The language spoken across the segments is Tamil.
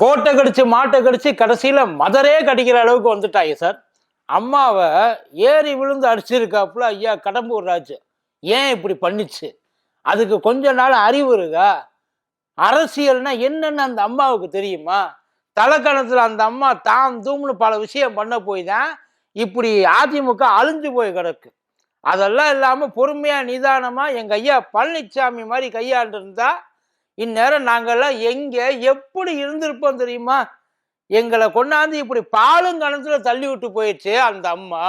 கோட்டை கடிச்சு மாட்டை கடிச்சு கடைசியில் மதரே கடிக்கிற அளவுக்கு வந்துட்டாங்க சார். அம்மாவை ஏறி விழுந்து அடிச்சிருக்காப்புல ஐயா கடம்பூர் ராஜு. ஏன் இப்படி பண்ணிச்சு? அதுக்கு கொஞ்ச நாள் அறிவு இருக்கா? அரசியல்னா என்னன்னு அந்த அம்மாவுக்கு தெரியுமா? தலைக்கணத்தில் அந்த அம்மா தாம் தூம்னு பல விஷயம் பண்ண போய் தான் இப்படி அதிமுக அழிஞ்சு போய் கிடக்கு. அதெல்லாம் இல்லாமல் பொறுமையாக நிதானமாக எங்கள் ஐயா பழனிசாமி மாதிரி கையாண்டு இருந்தால் இந்நேரம் நாங்கள்லாம் எங்கே எப்படி இருந்திருப்போம் தெரியுமா? எங்களை கொண்டாந்து இப்படி பாலுங்கணத்தில் தள்ளி விட்டு போயிடுச்சு அந்த அம்மா.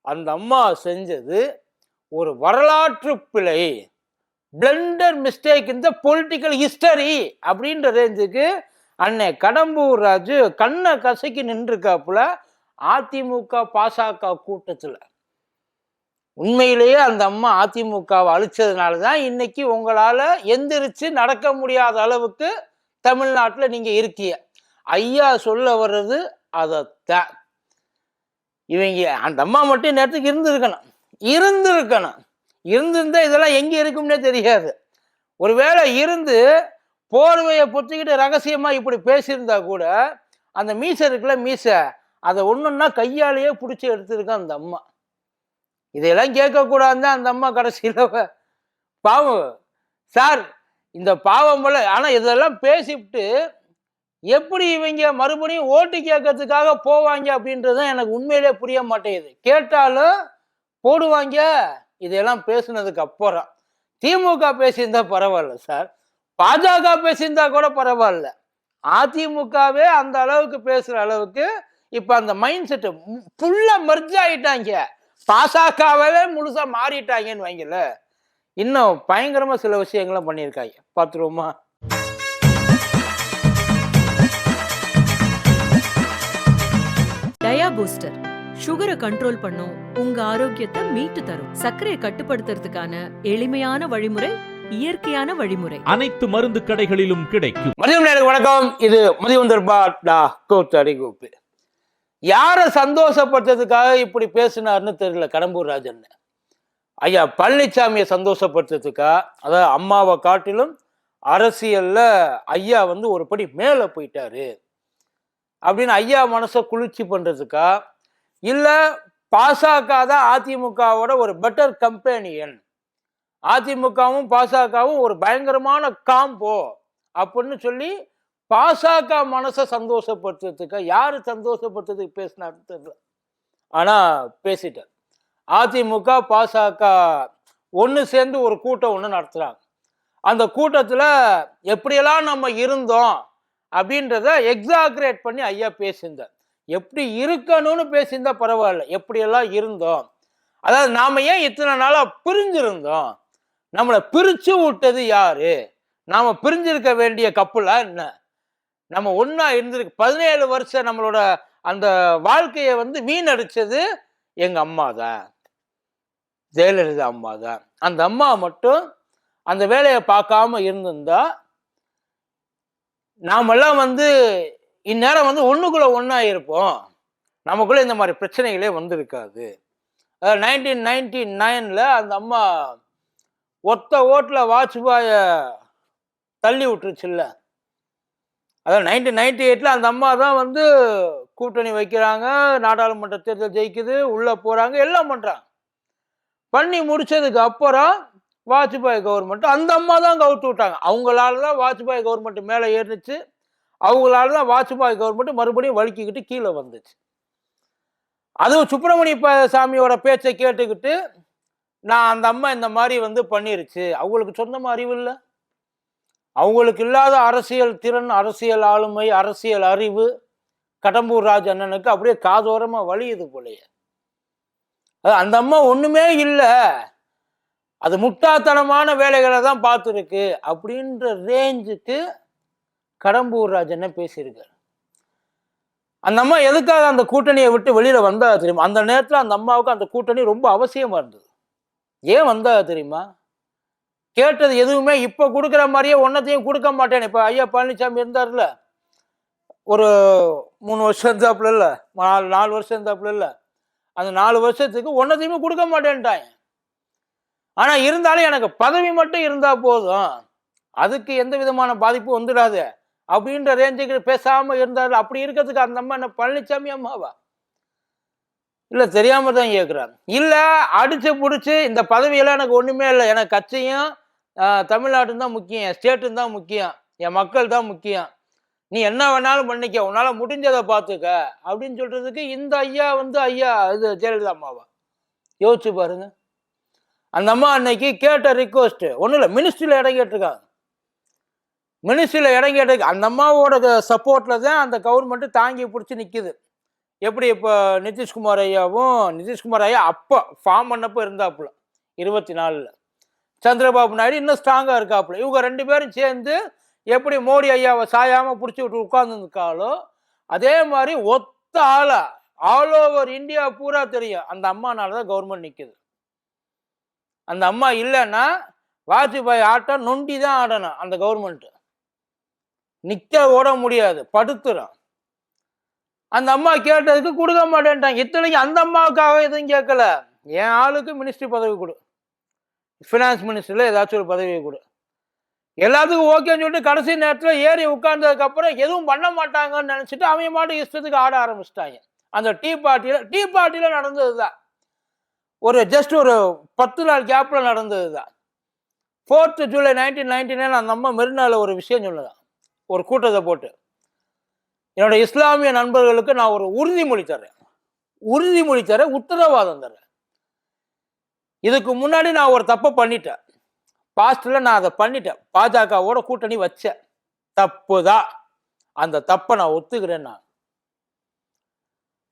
அந்த அம்மா செஞ்சது ஒரு வரலாற்று பிழை. பிளண்டர் மிஸ்டேக் இந்த பொலிட்டிக்கல் ஹிஸ்டரி அப்படின்ற ரேஞ்சுக்கு அன்னை கடம்பூர் ராஜு கண்ணை கசக்கி நின்றுருக்காப்புல அதிமுக பாசக கூட்டத்தில். உண்மையிலேயே அந்த அம்மா அதிமுகவை அழிச்சதுனால தான் இன்னைக்கு உங்களால் எந்திரிச்சு நடக்க முடியாத அளவுக்கு தமிழ்நாட்டில் நீங்கள் இருக்கீங்க. ஐயா சொல்ல வர்றது அதைத்தான். இவங்க அந்த அம்மா மட்டும் நேரத்துக்கு இருந்திருக்கணும். இருந்திருக்கணும். இருந்திருந்தா இதெல்லாம் எங்கே இருக்கும்னே தெரியாது. ஒருவேளை இருந்து போர்வையை பொத்திக்கிட்டு ரகசியமாக இப்படி பேசியிருந்தா கூட அந்த மீசை இருக்குல்ல மீசை அதை ஒன்றுன்னா கையாலேயே பிடிச்சி எடுத்திருக்கான் அந்த அம்மா. இதையெல்லாம் கேட்கக்கூடாதுன்னு தான் அந்த அம்மா கடைசியில் பாவம். சார் இந்த பாவம் போல ஆனால் இதெல்லாம் பேசிவிட்டு எப்படி இவங்க மறுபடியும் ஓட்டு கேட்கறதுக்காக போவாங்க அப்படின்றது எனக்கு உண்மையிலே புரிய மாட்டேங்குது. கேட்டாலும் போடுவாங்க. இதையெல்லாம் பேசுனதுக்கு அப்புறம். திமுக பேசியிருந்தா பரவாயில்ல சார். பாஜக பேசியிருந்தா கூட பரவாயில்ல. அதிமுகவே அந்த அளவுக்கு பேசுகிற அளவுக்கு இப்போ அந்த மைண்ட் செட்டு ஃபுல்லாக மர்ஜ் ஆகிட்டாங்க பாசகவே முழுசா மாறிட்டாங்கன்னு வைங்கல இன்னும் பயங்கரமா சில விஷயங்களும் பண்ணியிருக்காங்க. பார்த்துருவோமா? டயா பூஸ்டர் சுகரை கண்ட்ரோல் பண்ணும் உங்க ஆரோக்கியத்தை மீட்டு தரும். சர்க்கரையை கட்டுப்படுத்துறதுக்கான எளிமையான வழிமுறை இயற்கையான வழிமுறை. அனைத்து மருந்து கடைகளிலும் கிடைக்கும். மதியம் நேரம் வணக்கம். இது மதிவந்தர் பாட்டா கூத்தடி கூப்பு யாரை சந்தோஷப்படுத்துறதுக்காக இப்படி பேசினார்னு தெரியல கடம்பூர் ராஜன். ஐயா பழனிசாமியை சந்தோஷப்படுத்துறதுக்கா? அதாவது அம்மாவை காட்டிலும் அரசியலில் ஐயா வந்து ஒரு படி மேலே போயிட்டாரு. அப்படின்னு ஐயா மனசை குளிர்ச்சி பண்ணுறதுக்கா இல்லை பாசக தான் அதிமுகவோட ஒரு பெட்டர் கம்பெனியன் அதிமுகவும் பாசகவும் ஒரு பயங்கரமான காம்போ அப்படின்னு சொல்லி பாசக மனசை சந்தோஷப்படுத்துறதுக்கு யார் சந்தோஷப்படுத்துறதுக்கு பேசினாருன்னு தெரியல. ஆனால் பேசிட்டார். அதிமுக பாசக ஒன்று சேர்ந்து ஒரு கூட்டம் ஒன்று நடத்துகிறாங்க அந்த கூட்டத்தில் எப்படியெல்லாம் நம்ம இருந்தோம் அப்படின்றத எக்ஸாக்ரேட் பண்ணி ஐயா பேசியிருந்தார். எப்படி இருக்கணும்னு பேசியிருந்தா பரவாயில்ல. எப்படியெல்லாம் இருந்தோம்? அதாவது நாம் ஏன் இத்தனை நாளாக பிரிஞ்சிருந்தோம்? நம்மளை பிரித்து விட்டது யாரு? நாம் பிரிஞ்சிருக்க வேண்டிய கப்பலாக என்ன? நம்ம ஒன்றா இருந்திருக்கு பதினேழு வருஷம் நம்மளோட அந்த வாழ்க்கையை வந்து வீணடிச்சது எங்கள் அம்மா தான். ஜெயலலிதா அம்மா தான். அந்த அம்மா மட்டும் அந்த வேலையை பார்க்காம இருந்திருந்தா நாமெல்லாம் வந்து இந்நேரம் வந்து ஒன்றுக்குள்ளே ஒன்றா இருப்போம். நமக்குள்ளே இந்த மாதிரி பிரச்சனைகளே வந்திருக்காது. நைன்டீன் நைன்டி நைனில் அந்த அம்மா ஒத்த ஓட்டில் வாஜ்பாயை தள்ளி விட்டுருச்சுல்ல. அதான் நைன்டீன் நைன்டி எயிட்டில் அந்த அம்மா தான் வந்து கூட்டணி வைக்கிறாங்க நாடாளுமன்ற தேர்தல் ஜெயிக்குது உள்ளே போகிறாங்க எல்லாம் பண்ணுறாங்க பண்ணி முடித்ததுக்கு அப்புறம் வாஜ்பாய் கவர்மெண்ட் அந்த அம்மா தான் கவுத்து விட்டாங்க. அவங்களால தான் வாஜ்பாய் கவர்மெண்ட் மேலே ஏறிச்சு அவங்களால தான் வாஜ்பாய் கவர்மெண்ட் மறுபடியும் வலிக்கிக்கிட்டு கீழே வந்துச்சு. அதுவும் சுப்பிரமணிய சாமியோட பேச்சை கேட்டுக்கிட்டு நான் அந்த அம்மா இந்த மாதிரி வந்து பண்ணிருச்சு. அவங்களுக்கு சொந்தமாக அறிவு இல்லை. அவங்களுக்கு இல்லாத அரசியல் திறன் அரசியல் ஆளுமை அரசியல் அறிவு கடம்பூர் ராஜ் அண்ணனுக்கு அப்படியே காதோரமாக வலியுது போலையே. அது அந்த அம்மா ஒன்றுமே இல்லை. அது முட்டாத்தனமான வேலைகளை தான் பார்த்துருக்கு அப்படின்ற ரேஞ்சுக்கு கடம்பூர் ராஜ் அண்ணன் பேசியிருக்காரு. அந்த அம்மா எதுக்காக அந்த கூட்டணியை விட்டு வெளியில் வந்தா தெரியுமா? அந்த நேரத்தில் அந்த அம்மாவுக்கு அந்த கூட்டணி ரொம்ப அவசியமாக இருந்தது. ஏன் வந்தா தெரியுமா? கேட்டது எதுவுமே இப்போ கொடுக்குற மாதிரியே ஒன்றத்தையும் கொடுக்க மாட்டேன் இப்போ ஐயா பழனிசாமி இருந்தார்ல ஒரு மூணு வருஷம் இருந்தாப்புல இல்லை? நாலு நாலு வருஷம் இருந்தாப்புல இல்லை? அந்த நாலு வருஷத்துக்கு ஒன்றத்தையுமே கொடுக்க மாட்டேன்ட்டாங்க. ஆனால் இருந்தாலும் எனக்கு பதவி மட்டும் இருந்தால் போதும். அதுக்கு எந்த விதமான பாதிப்பும் வந்துடாது. அப்படின்ற ரேஞ்சுக்கு பேசாமல் இருந்தார். அப்படி இருக்கிறதுக்கு அந்த அம்மா என்ன பழனிசாமி அம்மாவா? இல்லை தெரியாமல் தான் கேட்குறாங்க இல்லை அடித்து பிடிச்சி இந்த பதவியெல்லாம் எனக்கு ஒன்றுமே இல்லை. எனக்கு கட்சியும் தமிழ்நாடும் தான் முக்கியம் என் ஸ்டேட்டும் தான் முக்கியம் என் மக்கள் தான் முக்கியம். நீ என்ன வேணாலும் பண்ணிக்க உன்னால் முடிஞ்சதை பார்த்துக்க அப்படின்னு சொல்கிறதுக்கு இந்த ஐயா வந்து ஐயா இது ஜெயலலிதா அம்மாவா? யோசிச்சு பாருங்க. அந்த அம்மா அன்னைக்கு கேட்ட ரிக்வஸ்ட்டு ஒன்றும் இல்லை மினிஸ்ட்ரியில் இடம் கேட்டிருக்காங்க. மினிஸ்ட்ரியில் இடம் கேட்டிருக்கு. அந்த அம்மாவோட சப்போர்ட்டில் தான் அந்த கவர்மெண்ட்டு தாங்கி பிடிச்சி நிற்கிது எப்படி இப்போ நிதிஷ்குமார் ஐயாவும் நிதிஷ்குமார் ஐயா அப்போ ஃபார்ம் பண்ணப்போ இருந்தாப்புல இருபத்தி நாலில். சந்திரபாபு நாயுடு இன்னும் ஸ்ட்ராங்காக இருக்காப்புல. இவங்க ரெண்டு பேரும் சேர்ந்து எப்படி மோடி ஐயாவை சாயாமல் பிடிச்சி விட்டு உட்காந்துருக்காலோ அதே மாதிரி ஒத்த ஆளா ஆல் ஓவர் இந்தியா பூரா தெரியும். அந்த அம்மானால தான் கவர்மெண்ட் நிற்குது அந்த அம்மா இல்லைன்னா வாஜ்பாய் ஆட்டம் நொண்டி தான் ஆடணும் அந்த கவர்மெண்ட்டு நிற்க ஓட முடியாது படுத்துரும். அந்த அம்மா கேட்டதுக்கு கொடுக்க மாட்டேன்ட்டாங்க. இத்தனைக்கு அந்த அம்மாவுக்காக எதுவும் கேட்கல. என் ஆளுக்கு மினிஸ்ட்ரி பதவி கொடு. ஃபினான்ஸ் மினிஸ்டரில் ஏதாச்சும் ஒரு பதவி கொடு. எல்லாத்துக்கும் ஓகேன்னு சொல்லிட்டு கடைசி நேரத்தில் ஏறி உட்கார்ந்ததுக்கப்புறம் எதுவும் பண்ண மாட்டாங்கன்னு நினச்சிட்டு அவங்க மாட்டு இஷ்டத்துக்கு ஆட ஆரம்பிச்சிட்டாங்க. அந்த டீ பார்ட்டியில் டீ பார்ட்டியில் நடந்தது தான் ஒரு ஜஸ்ட் ஒரு பத்து நாள் கேப்பில் நடந்தது தான் fourth July nineteen ninety nine அந்த அம்மா ஒரு விஷயம் சொல்லுதான். ஒரு கூட்டத்தை போட்டு. என்னோட இஸ்லாமிய நண்பர்களுக்கு நான் ஒரு உறுதிமொழி தரேன் உறுதிமொழி தரேன் உத்தரவாதம் தரேன் இதுக்கு முன்னாடி நான் ஒரு தப்பை பண்ணிட்டேன். பாஸ்டில் நான் அதை பண்ணிட்டேன். பாஜகவோட கூட்டணி வச்சேன் தப்பு தான் அந்த தப்பை நான் ஒத்துக்கிறேன் நான்.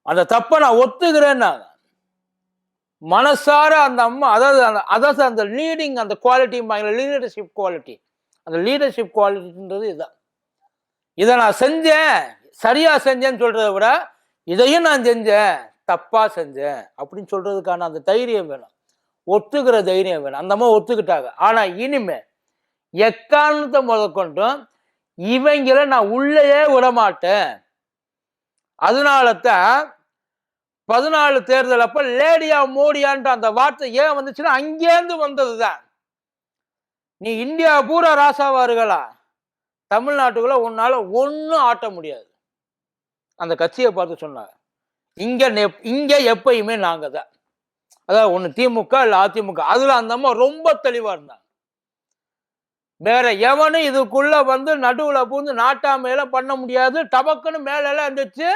அந்த தப்பை நான் ஒத்துக்கிறேன் நான். மனசார அந்த அம்மா அதாவது அந்த அதாவது அந்த லீடிங் அந்த குவாலிட்டி லீடர்ஷிப் குவாலிட்டி அந்த லீடர்ஷிப் குவாலிட்டின்றது இதுதான் இதை நான் செஞ்சேன். சரியா செஞ்சேன்னு சொல்றதை விட இதையும் நான் செஞ்சேன். தப்பா செஞ்சேன். அப்படின்னு சொல்றதுக்கான அந்த தைரியம் வேணும். ஒத்துக்கிற தைரியம் வேணும். அந்த அம்மா ஒத்துக்கிட்டாங்க. ஆனால் இனிமே எக்காரணத்தை முதற்கொண்டும் இவங்கள நான் உள்ளேயே விட மாட்டேன் அதனால தான் பதினாலு தேர்தல் அப்ப லேடியா மோடியான்ற அந்த வார்த்தை ஏன் வந்துச்சுன்னா அங்கேருந்து வந்தது தான் நீ இந்தியா பூரா ராசாவா இருக்கலாம் தமிழ்நாட்டுக்குள்ள உன்னால ஒன்றும் ஆட்ட முடியாது. அந்த கட்சியை பார்த்து சொன்னாங்க. இங்க நெப் இங்க எப்பயுமே நாங்கள் தான் அதாவது ஒன்று திமுக இல்லை அதிமுக. அதில் அந்த அம்மா ரொம்ப தெளிவாக இருந்தாங்க. வேற எவனும் இதுக்குள்ள வந்து நடுவில் பூந்து நாட்டாமையெல்லாம் பண்ண முடியாது. டபக்குன்னு மேலெல்லாம் இருந்துச்சு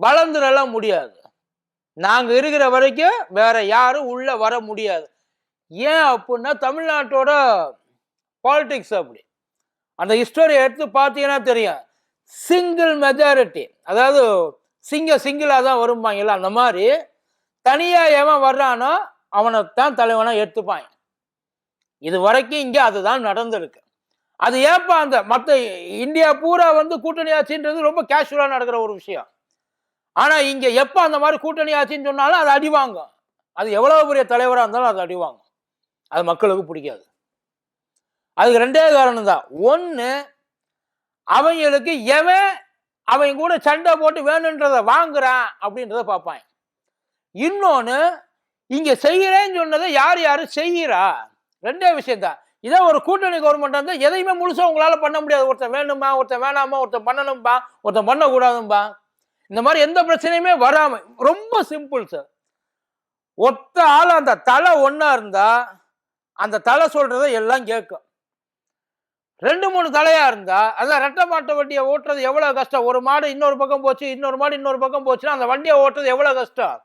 வளர்ந்துடலாம் முடியாது. நாங்கள் இருக்கிற வரைக்கும் வேற யாரும் உள்ளே வர முடியாது. ஏன் அப்படின்னா தமிழ்நாட்டோட பாலிடிக்ஸ் அப்படி. அந்த ஹிஸ்டோரியை எடுத்து பார்த்தீங்கன்னா தெரியும். சிங்கிள் மெஜாரிட்டி அதாவது சிங்க சிங்கிளாக தான் வரும்பாங்களா அந்த மாதிரி தனியாக எவன் வர்றானோ அவனைத்தான் தலைவனாக எடுத்துப்பாங்க இது வரைக்கும் இங்கே அதுதான் நடந்திருக்கு. அது ஏப்பா அந்த மற்ற இந்தியா பூரா வந்து கூட்டணி ஆட்சின்றது ரொம்ப கேஷுவலாக நடக்கிற ஒரு விஷயம். ஆனால் இங்கே எப்போ அந்த மாதிரி கூட்டணி ஆட்சின்னு சொன்னாலும் அது அடி வாங்கும். அது எவ்வளோ பெரிய தலைவராக இருந்தாலும் அது அடி வாங்கும். அது மக்களுக்கு பிடிக்காது. அதுக்கு ரெண்டே காரணம் தான். ஒன்று அவங்களுக்கு எவன் அவன் கூட சண்டை போட்டு வேணுன்றத வாங்குறான் அப்படின்றத பார்ப்பான். இன்னொன்று இங்கே செய்கிறேன்னு சொன்னதை யார் யார் செய்கிறா? ரெண்டே விஷயந்தான் இதே ஒரு கூட்டணி கவர்மெண்ட் இருந்தால் எதையுமே முழுசாக உங்களால் பண்ண முடியாது. ஒருத்தன் வேணுமா ஒருத்தன் வேணாமா ஒருத்தன் பண்ணணும்பா ஒருத்தன் பண்ணக்கூடாதும்பா. இந்த மாதிரி எந்த பிரச்சனையுமே வராமல் ரொம்ப சிம்பிள் சார் ஒத்த ஆள் அந்த தலை ஒன்றா இருந்தால் அந்த தலை சொல்கிறத எல்லாம் கேட்கும். ரெண்டு மூணு தலையாக இருந்தால் அதான் ரெட்டை மாட்டை வண்டியை ஓட்டுறது எவ்வளோ கஷ்டம்? ஒரு மாடு இன்னொரு பக்கம் போச்சு இன்னொரு மாடு இன்னொரு பக்கம் போச்சுன்னா அந்த வண்டியை ஓட்டுறது எவ்வளோ கஷ்டம்?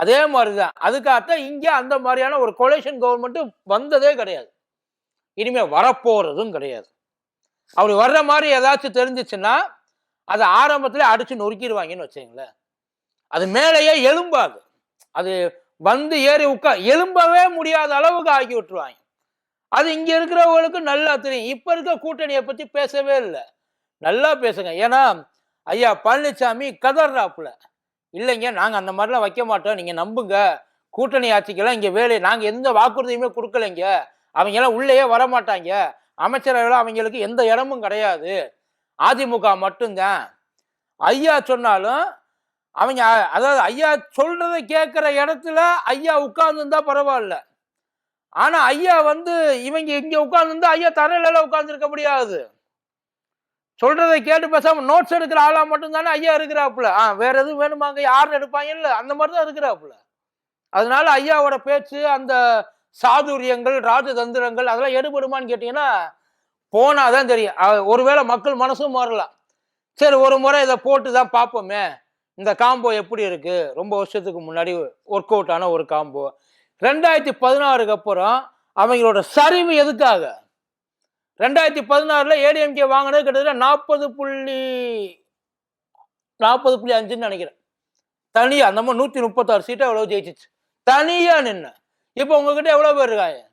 அதே மாதிரி தான் அதுக்காகத்தான் இங்கே அந்த மாதிரியான ஒரு கொலேஷன் கவர்மெண்ட்டு வந்ததே கிடையாது. இனிமேல் வரப்போகிறதும் கிடையாது. அப்படி வர்ற மாதிரி ஏதாச்சும் தெரிஞ்சிச்சுன்னா அதை ஆரம்பத்தில் அடிச்சு நொறுக்கிடுவாங்கன்னு வச்சுங்களேன் அது மேலேயே எலும்பாது அது வந்து ஏறி உட்கா எலும்பவே முடியாத அளவுக்கு ஆக்கி விட்டுருவாங்க. அது இங்கே இருக்கிறவங்களுக்கு நல்லா தெரியும். இப்போ இருக்க கூட்டணியை பற்றி பேசவே இல்லை. நல்லா பேசுங்க. ஏன்னா ஐயா பழனிசாமி கதர்றாப்புல. இல்லைங்க நாங்கள் அந்த மாதிரிலாம் வைக்க மாட்டோம். நீங்கள் நம்புங்க. கூட்டணி ஆட்சிக்கெல்லாம் இங்கே வேலை நாங்கள் எந்த வாக்குறுதியுமே கொடுக்கலைங்க. அவங்கெல்லாம் உள்ளேயே வர மாட்டாங்க அமைச்சரவையில் அவங்களுக்கு எந்த இடமும் கிடையாது. அதிமுக மட்டும்தான் ஐயா சொன்னாலும் அவங்க அதாவது ஐயா சொல்றதை கேட்குற இடத்துல ஐயா உட்கார்ந்துருந்தா பரவாயில்ல. ஆனால் ஐயா வந்து இவங்க இங்கே உட்கார்ந்துருந்தா ஐயா தரையிலலாம் உட்கார்ந்துருக்க முடியாது. சொல்றதை கேட்டு பேசாம நோட்ஸ் எடுக்கிற ஆளா மட்டும்தானே ஐயா இருக்கிறாப்புல. ஆ வேற எதுவும் வேணுமாங்க? யாரும் எடுப்பாங்க? இல்லை அந்த மாதிரி தான் இருக்கிறாப்புல. அதனால ஐயாவோட பேச்சு அந்த சாதுரியங்கள் ராஜதந்திரங்கள் அதெல்லாம் எடுபடுமான்னு கேட்டீங்கன்னா போனாதான் தெரியும். ஒருவேளை மக்கள் மனசும் மாறலாம். சரி ஒரு முறை இதை போட்டு தான் பார்ப்போமே. இந்த காம்போ எப்படி இருக்கு? ரொம்ப வருஷத்துக்கு முன்னாடி ஒர்க் அவுட் ஆன ஒரு காம்போ ரெண்டாயிரத்தி பதினாறுக்கு அப்புறம் அவங்களோட சரிவு எதுக்காக? ரெண்டாயிரத்தி பதினாறுல ஏடிஎம்கே வாங்கினது கிட்டத்தட்ட நாற்பது புள்ளி நாற்பது புள்ளி அஞ்சுன்னு நினைக்கிறேன். தனியா அந்த மாதிரி நூத்தி முப்பத்தாறு சீட்டை எவ்வளவு ஜெயிச்சிச்சு. தனியா நின்று இப்போ உங்ககிட்ட எவ்வளவு பேர் இருக்காங்க?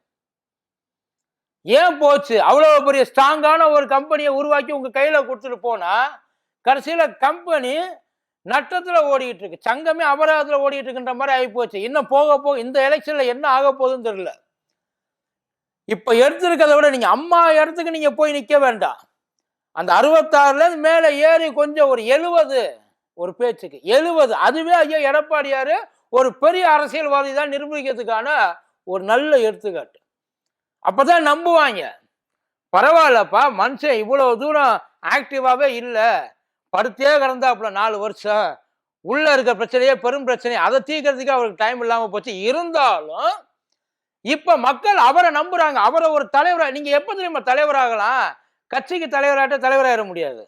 ஏன் போச்சு? அவ்வளவு பெரிய ஸ்ட்ராங்கான ஒரு கம்பெனியை உருவாக்கி உங்க கையில கொடுத்துட்டு போனா கடைசியில கம்பெனி நட்டத்துல ஓடிட்டு இருக்கு. சங்கமே அபராதத்துல ஓடிட்டு இருக்குன்ற மாதிரி ஆகி போச்சு. இன்னும் போக போக இந்த எலெக்ஷன்ல என்ன ஆக போகுதுன்னு தெரியல. இப்ப எடுத்திருக்கிறத விட நீங்க அம்மா இடத்துக்கு நீங்க போய் நிக்க வேண்டாம். அந்த அறுபத்தாறுல இருந்து மேல ஏறி கொஞ்சம் ஒரு எழுவது ஒரு பேச்சுக்கு எழுவது. அதுவே ஐயா எடப்பாடியாரு ஒரு பெரிய அரசியல்வாதி தான் நிரூபிக்கிறதுக்கான ஒரு நல்ல எடுத்துக்காட்டு. அப்பதான் நம்புவாங்க. பரவாயில்லப்பா மனுஷன் இவ்வளவு தூரம் ஆக்டிவாவே இல்லை. படுத்தே கிடந்தாப்புல நாலு வருஷம். உள்ள இருக்க பிரச்சனையே பெரும் பிரச்சனை. அதை தீர்க்கறதுக்கு அவருக்கு டைம் இல்லாம போச்சு. இருந்தாலும் இப்ப மக்கள் அவரை நம்புறாங்க. அவரை ஒரு தலைவரா நீங்க எப்ப தெரியுமா தலைவராகலாம்? கட்சிக்கு தலைவராட்ட தலைவராயிட முடியாது.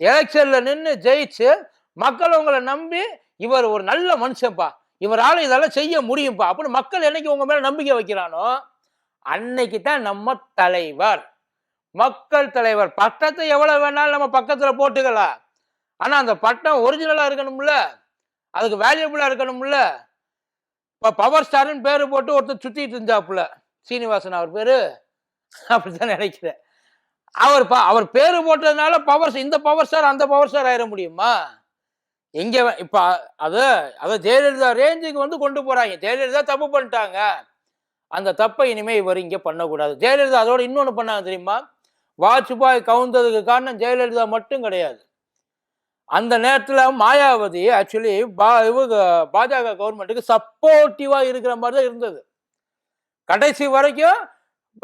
எலெக்ஷன்ல நின்று ஜெயிச்சு மக்கள் உங்களை நம்பி இவர் ஒரு நல்ல மனுஷன்ப்பா. இவரால் இதெல்லாம் செய்ய முடியும்ப்பா அப்படின்னு மக்கள் என்னைக்கு உங்க மேல நம்பிக்கை வைக்கிறானோ அன்னைக்கு தான் நம்ம தலைவர். மக்கள் தலைவர். பட்டத்தை எவ்வளவு வேணாலும் நம்ம பக்கத்துல போட்டுக்கலாம். ஆனா அந்த பட்டம் ஒரிஜினலா இருக்கணும்ல. அதுக்கு வேல்யூபிளா இருக்கணும்ல. இப்போ பவர் ஸ்டார்னு பேர் போட்டு ஒருத்தர் சுற்றிட்டு இருந்தாப்புல. சீனிவாசன் அவர் பேர்? அப்படித்தான் நினைக்கிறேன். அவர் ப- அவர் பேர் போட்டதுனால பவர் இந்த பவர் ஸ்டார் அந்த பவர் ஸ்டார் ஆயிட முடியுமா? எங்கே இப்போ அதை அது ஜெயலலிதா ரேஞ்சுக்கு வந்து கொண்டு போகிறாங்க ஜெயலலிதா தப்பு பண்ணிட்டாங்க. அந்த தப்பை இனிமேல் இவர் இங்கே பண்ணக்கூடாது. ஜெயலலிதா அதோட இன்னொன்று பண்ணாங்க தெரியுமா? வாஜ்பாய் கவுந்ததுக்கு காரணம் ஜெயலலிதா மட்டும் கிடையாது. அந்த நேரத்தில் மாயாவதி ஆக்சுவலி பா இவங்க பாஜக கவர்மெண்ட்டுக்கு சப்போர்ட்டிவாக இருக்கிற மாதிரி தான் இருந்தது. கடைசி வரைக்கும்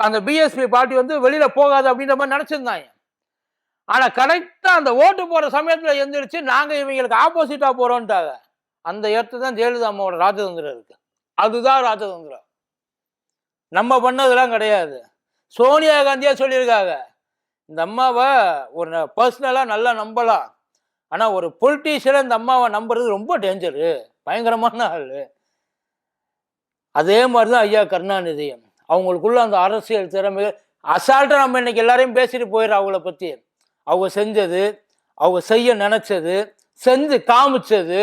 அந்த பிஎஸ்பி பார்ட்டி வந்து வெளியில் போகாது அப்படின்ற மாதிரி நினச்சிருந்தாங்க. ஆனால் கரெக்டாக அந்த ஓட்டு போகிற சமயத்தில் எழுந்திரிச்சு நாங்கள் இவங்களுக்கு ஆப்போசிட்டாக போறோம்ட்டாங்க அந்த இடத்துல தான் ஜெயலலிதா அம்மாவோட ராஜதந்திரம் இருக்குது அதுதான் ராஜதந்திரம். நம்ம பண்ணதெல்லாம் கிடையாது. சோனியா காந்தியாக சொல்லியிருக்காங்க. இந்த அம்மாவை ஒரு பர்சனலாக நல்லா நம்பலாம். ஆனால் ஒரு பொலிட்டீஷியனை இந்த அம்மாவை நம்புறது ரொம்ப டேஞ்சரு பயங்கரமான ஆள். அதே மாதிரி தான் ஐயா கருணாநிதி அவங்களுக்குள்ள அந்த அரசியல் திறமை அசால்ட்டாக நம்ம இன்னைக்கு எல்லாரையும் பேசிட்டு போயிடுறோம் அவங்கள பற்றி அவங்க செஞ்சது அவங்க செய்ய நினச்சது செஞ்சு காமிச்சது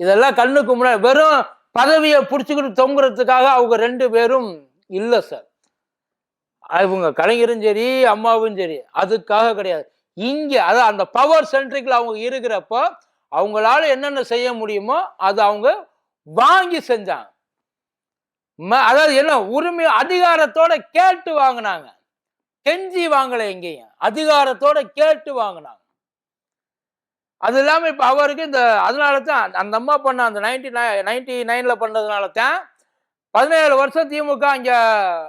இதெல்லாம் கண்ணுக்கு முன்னாடி வெறும் பதவியை பிடிச்சிக்கிட்டு தொங்குறதுக்காக அவங்க ரெண்டு பேரும் இல்லை சார் இவங்க கலைஞரும் சரி அம்மாவும் சரி அதுக்காக கிடையாது. இங்கே அதான் அந்த பவர் சென்ட்ரிக்கில் அவங்க இருக்கிறப்போ அவங்களால என்னென்ன செய்ய முடியுமோ அதை அவங்க வாங்கி செஞ்சாங்க. ம- அதாவது என்ன உரிமை அதிகாரத்தோட கேட்டு வாங்கினாங்க. கெஞ்சி வாங்கலை எங்கேயும். அதிகாரத்தோட கேட்டு வாங்கினாங்க. அது இல்லாமல் இப்போ அவருக்கு இந்த அதனால தான் அந்த- அம்மா பண்ண அந்த நைன்டி நைன்டி நைனில் பண்ணதுனால தான் பதினேழு வருஷம் திமுக இங்கே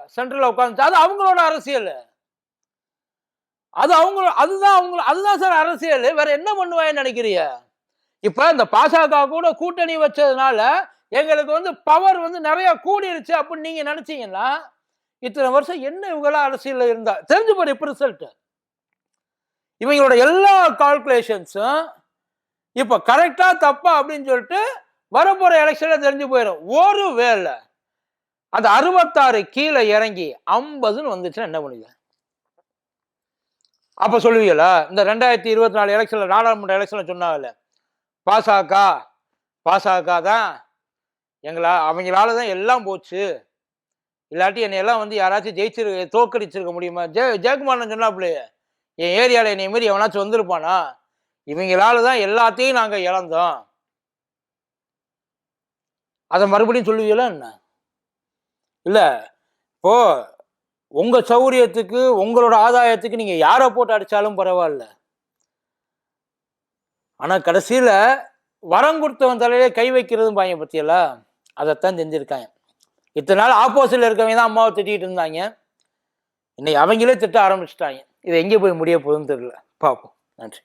சென்ட்ரலில் உட்காந்துச்சு அது அவங்களோட அரசியல். அது அவங்க அதுதான் அவங்க அதுதான் சார் அரசியல். வேற என்ன பண்ணுவாங்கன்னு நினைக்கிறீங்க? இப்ப இந்த பாசக கூட கூட்டணி வச்சதுனால எங்களுக்கு வந்து பவர் வந்து நிறைய கூடிருச்சு அப்படின்னு நீங்க நினைச்சீங்கன்னா இத்தனை வருஷம் என்ன இவங்களாம் அரசியலில் இருந்தா? தெரிஞ்சு போற இப்ப ரிசல்ட் இவங்களோட எல்லா கால்குலேஷன்ஸும் இப்ப கரெக்டா தப்பா அப்படின்னு சொல்லிட்டு வரப்போற எலெக்ஷன்ல தெரிஞ்சு போயிடும் ஒரு வேலை அந்த அறுபத்தாறு கீழே இறங்கி ஐம்பதுன்னு வந்துச்சுன்னா என்ன பண்ணுவீங்க? அப்ப சொல்லுவீங்களா இந்த ரெண்டாயிரத்தி இருபத்தி நாலு எலெக்ஷன்ல நாடாளுமன்ற எலெக்ஷன்ல சொன்னாங்கல்ல பாசாக்கா பாசாக்கா தான் எங்களா அவங்களால தான் எல்லாம் போச்சு. இல்லாட்டி என்னை எல்லாம் வந்து யாராச்சும் ஜெயிச்சிரு தோக்கடிச்சிருக்க முடியுமா? ஜெ ஜெயக்குமாரன் சொன்னாப்புலையே என் ஏரியாவில் என்னை மாரி எவனாச்சும் வந்திருப்பானா? இவங்களால தான் எல்லாத்தையும் நாங்கள் இழந்தோம். அதை மறுபடியும் சொல்லுவீங்களா என்ன? இல்லை இப்போது உங்கள் சௌரியத்துக்கு உங்களோட ஆதாயத்துக்கு நீங்கள் யாரை போட்டு அடித்தாலும் பரவாயில்ல. ஆனால் கடைசியில் வரம் கொடுத்தவன் தலையிலே கை வைக்கிறதும் பாங்க பற்றியெல்லாம் அதைத்தான் செஞ்சிருக்காங்க இத்தனை நாள் ஆப்போசிட்ல இருக்கவங்க தான் அம்மாவை திட்டிகிட்டு இருந்தாங்க. இன்னைக்கு அவங்களே திட்ட ஆரம்பிச்சிட்டாங்க. இது எங்கே போய் முடிய போகுதுன்னு தெரியல. பார்ப்போம். நன்றி.